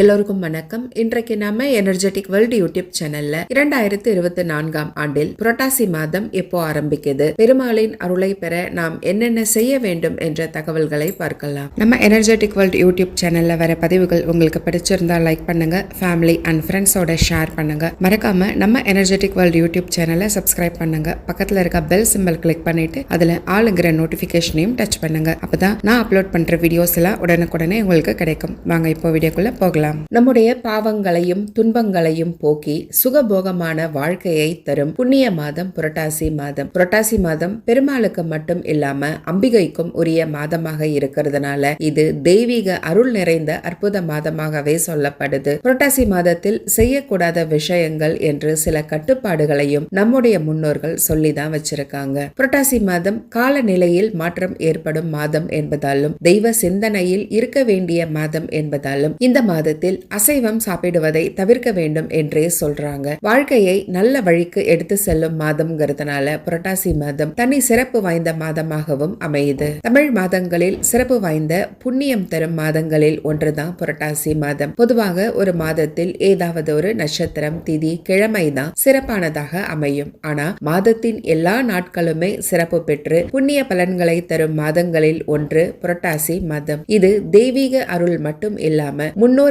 எல்லோருக்கும் வணக்கம். இன்றைக்கு நாம எனர்ஜெட்டிக் வேர்ல்டு யூடியூப் சேனல்ல இரண்டாயிரத்தி இருபத்தி நான்காம் ஆண்டில் புரட்டாசி மாதம் எப்போ ஆரம்பிக்குது? பெருமாளின் அருளை பெற நாம் என்னென்ன செய்ய வேண்டும் என்ற தகவல்களை பார்க்கலாம். நம்ம எனர்ஜெட்டிக் வேர்ல்டு யூடியூப் சேனல்ல வர பதிவுகள் உங்களுக்கு பிடிச்சிருந்தா லைக் பண்ணுங்க ஃபேமிலி அண்ட் ஃப்ரெண்ட்ஸோட ஷேர் பண்ணுங்க. மறக்காம நம்ம எனர்ஜெட்டிக் வேர்ல்டு யூடியூப் சேனலை சப்ஸ்கிரைப் பண்ணுங்க. பக்கத்துல இருக்க பெல் சிம்பல் கிளிக் பண்ணிட்டு அதுல ஆளுங்கிற நோட்டிபிகேஷனையும் டச் பண்ணுங்க. அப்பதான் நான் அப்லோட் பண்ற வீடியோஸ் எல்லாம் உடனுக்குடனே உங்களுக்கு கிடைக்கும். வாங்க இப்போ வீடியோக்குள்ள போகலாம். நம்முடைய பாவங்களையும் துன்பங்களையும் போக்கி சுகபோகமான வாழ்க்கையை தரும் புண்ணிய மாதம் புரட்டாசி மாதம். புரட்டாசி மாதம் பெருமாளுக்கு மட்டும் இல்லாம அம்பிகைக்கும் உரிய மாதமாக இருக்கிறதுனால இது தெய்வீக அருள் நிறைந்த அற்புத மாதமாகவே சொல்லப்படுது. புரட்டாசி மாதத்தில் செய்யக்கூடாத விஷயங்கள் என்று சில கட்டுப்பாடுகளையும் நம்முடைய முன்னோர்கள் சொல்லிதான் வச்சிருக்காங்க. புரட்டாசி மாதம் காலநிலையில் மாற்றம் ஏற்படும் மாதம் என்பதாலும் தெய்வ சிந்தனையில் இருக்க வேண்டிய மாதம் என்பதாலும் இந்த மாதத்தில் அசைவம் சாப்பிடுவதை தவிர்க்க வேண்டும் என்றே சொல்றாங்க. வாழ்க்கையை நல்ல வழிக்கு எடுத்து செல்லும் மாதம்ங்கிறதுனால புரட்டாசி மாதம் தனி சிறப்பு வாய்ந்த மாதமாகவும் அமையுது. தமிழ் மாதங்களில் சிறப்பு வாய்ந்த புண்ணியம் தரும் மாதங்களில் ஒன்றுதான் புரட்டாசி மாதம். பொதுவாக ஒரு மாதத்தில் ஏதாவது ஒரு நட்சத்திரம் திதி கிழமைதான் சிறப்பானதாக அமையும். ஆனா மாதத்தின் எல்லா நாட்களுமே சிறப்பு பெற்று புண்ணிய பலன்களை தரும் மாதங்களில் ஒன்று புரட்டாசி மாதம். இது தெய்வீக அருள் மட்டும் இல்லாம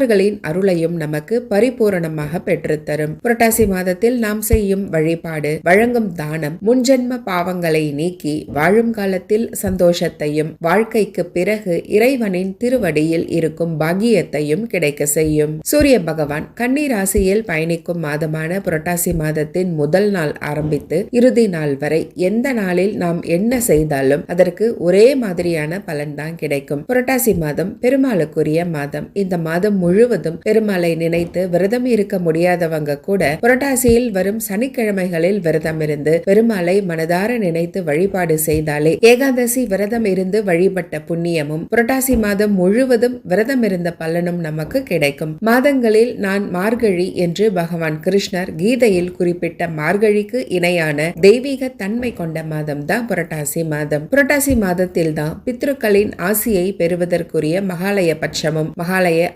அவர்களின் அருளையும் நமக்கு பரிபூரணமாக பெற்றுத்தரும். புரட்டாசி மாதத்தில் நாம் செய்யும் வழிபாடு வழங்கும் தானம் முன்ஜென்ம பாவங்களை நீக்கி வாழும் காலத்தில் சந்தோஷத்தையும் வாழ்க்கைக்கு பிறகு இறைவனின் திருவடியில் இருக்கும் பாகியத்தையும் கிடைக்க செய்யும். சூரிய பகவான் கன்னி ராசியில் பயணிக்கும் மாதமான புரட்டாசி மாதத்தின் முதல் நாள் ஆரம்பித்து இறுதி நாள் வரை எந்த நாளில் நாம் என்ன செய்தாலும் அதற்கு ஒரே மாதிரியான பலன்தான் கிடைக்கும். புரட்டாசி மாதம் பெருமாளுக்குரிய மாதம். இந்த மாதம் முழு முழுவதும் பெருமாளை நினைத்து விரதம் இருக்க முடியாதவங்க கூட புரட்டாசியில் வரும் சனிக்கிழமைகளில் விரதம் இருந்து பெருமாளை மனதார நினைத்து வழிபாடு செய்தாலே ஏகாதசி விரதம் இருந்து வழிபட்ட புண்ணியமும் புரட்டாசி மாதம் முழுவதும் விரதம் இருந்த பலனும் நமக்கு கிடைக்கும். மாதங்களில் நான் மார்கழி என்று பகவான் கிருஷ்ணர் கீதையில் குறிப்பிட்ட மார்கழிக்கு இணையான தெய்வீக தன்மை கொண்ட மாதம் தான் புரட்டாசி மாதம். புரட்டாசி மாதத்தில் தான் பித்ருக்களின் ஆசியை பெறுவதற்குரிய மகாலய பட்சமும் மகாலய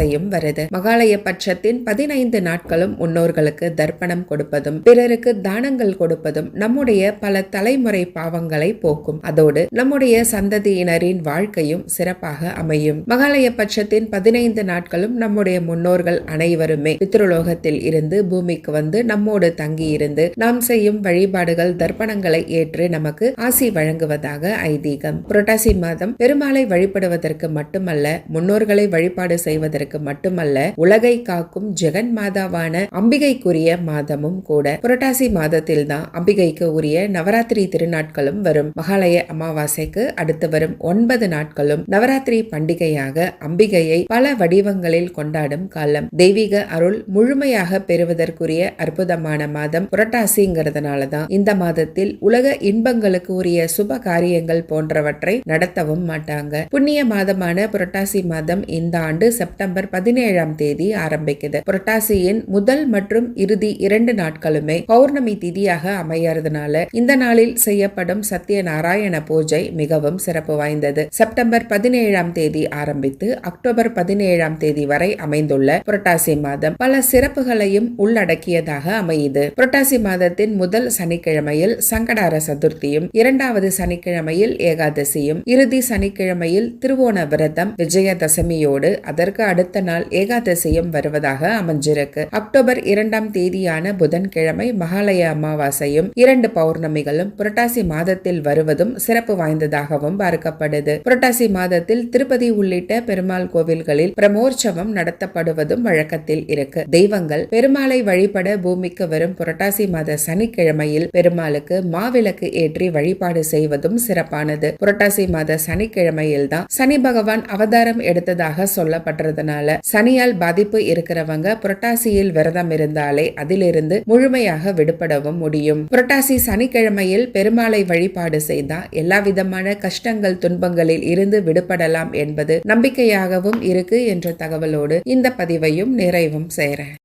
ஆசையும் வருது. மகாலய பட்சத்தின் பதினைந்து நாட்களும் முன்னோர்களுக்கு தர்ப்பணம் கொடுப்பதும் பிறருக்கு தானங்கள் கொடுப்பதும் நம்முடைய பல தலைமுறை பாவங்களை போக்கும். அதோடு நம்முடைய சந்ததியினரின் வாழ்க்கையும் சிறப்பாக அமையும். மகாலய பட்சத்தின் பதினைந்து நாட்களும் நம்முடைய முன்னோர்கள் அனைவருமே பித்ருலோகத்தில் இருந்து பூமிக்கு வந்து நம்மோடு தங்கி இருந்து நாம் செய்யும் வழிபாடுகள் தர்ப்பணங்களை ஏற்று நமக்கு ஆசி வழங்குவதாக ஐதீகம். புரட்டாசி மாதம் பெருமாளை வழிபடுவதற்கு மட்டுமல்ல முன்னோர்களை வழிபாடு செய்வதற்கு மட்டுமல்ல உலகை காக்கும் ஜெகன் மாதாவான அம்பிகைக்குரிய மாதமும் கூட. புரட்டாசி மாதத்தில் தான் அம்பிகைக்கு உரிய நவராத்திரி திருநாட்களும் வரும். மகாலய அமாவாசைக்கு அடுத்து வரும் ஒன்பது நாட்களும் நவராத்திரி பண்டிகையாக அம்பிகையை பல வடிவங்களில் கொண்டாடும் காலம். தெய்வீக அருள் முழுமையாக பெறுவதற்குரிய அற்புதமான மாதம் புரட்டாசிங்கிறதுனால தான் இந்த மாதத்தில் உலக இன்பங்களுக்கு உரிய சுப காரியங்கள் போன்றவற்றை நடத்தவும் மாட்டாங்க. புண்ணிய மாதமான புரட்டாசி மாதம் இந்த ஆண்டு செப்டம்பர் செப்டம்பர் பதினேழாம் தேதி ஆரம்பிக்குது. புரட்டாசியின் முதல் மற்றும் இறுதி இரண்டு நாட்களுமே பௌர்ணமி திதியாக அமையறதுனால இந்த நாளில் செய்யப்படும் சத்யநாராயண பூஜை மிகவும் சிறப்பு வாய்ந்தது. செப்டம்பர் பதினேழாம் தேதி ஆரம்பித்து அக்டோபர் பதினேழாம் தேதி வரை அமைந்துள்ள புரட்டாசி மாதம் பல சிறப்புகளையும் உள்ளடக்கியதாக அமையுது. புரட்டாசி மாதத்தின் முதல் சனிக்கிழமையில் சங்கடார சதுர்த்தியும் இரண்டாவது சனிக்கிழமையில் ஏகாதசியும் இறுதி சனிக்கிழமையில் திருவோண விரதம் விஜயதசமியோடு அதற்கு அடுத்த நாள் ஏகாதசியும் வருவதாக அமைஞ்சிருக்கு. அக்டோபர் இரண்டாம் தேதியான புதன்கிழமை மகாலய அமாவாசையும் இரண்டு பௌர்ணமிகளும் புரட்டாசி மாதத்தில் வருவதும் சிறப்பு வாய்ந்ததாகவும் பார்க்கப்படுது. புரட்டாசி மாதத்தில் திருப்பதி உள்ளிட்ட பெருமாள் கோவில்களில் பிரமோற்சவம் நடத்தப்படுவதும் வழக்கத்தில் இருக்கு. தெய்வங்கள் பெருமாளை வழிபட பூமிக்கு வரும் புரட்டாசி மாத சனிக்கிழமையில் பெருமாளுக்கு மாவிளக்கு ஏற்றி வழிபாடு செய்வதும் சிறப்பானது. புரட்டாசி மாத சனிக்கிழமையில் தான் சனி பகவான் அவதாரம் எடுத்ததாக சொல்லப்படுறதுனால சனியால் பாதிப்பு இருக்கிறவங்க புரட்டாசியில் விரதம் இருந்தாலே அதிலிருந்து முழுமையாக விடுபடவும் முடியும். புரட்டாசி சனிக்கிழமையில் பெருமாளை வழிபாடு செய்தால் எல்லா விதமான கஷ்டங்கள் துன்பங்களில் இருந்து விடுபடலாம் என்பது நம்பிக்கையாகவும் இருக்கு என்ற தகவலோடு இந்த பதிவையும் நிறைவும் செய்கிறேன்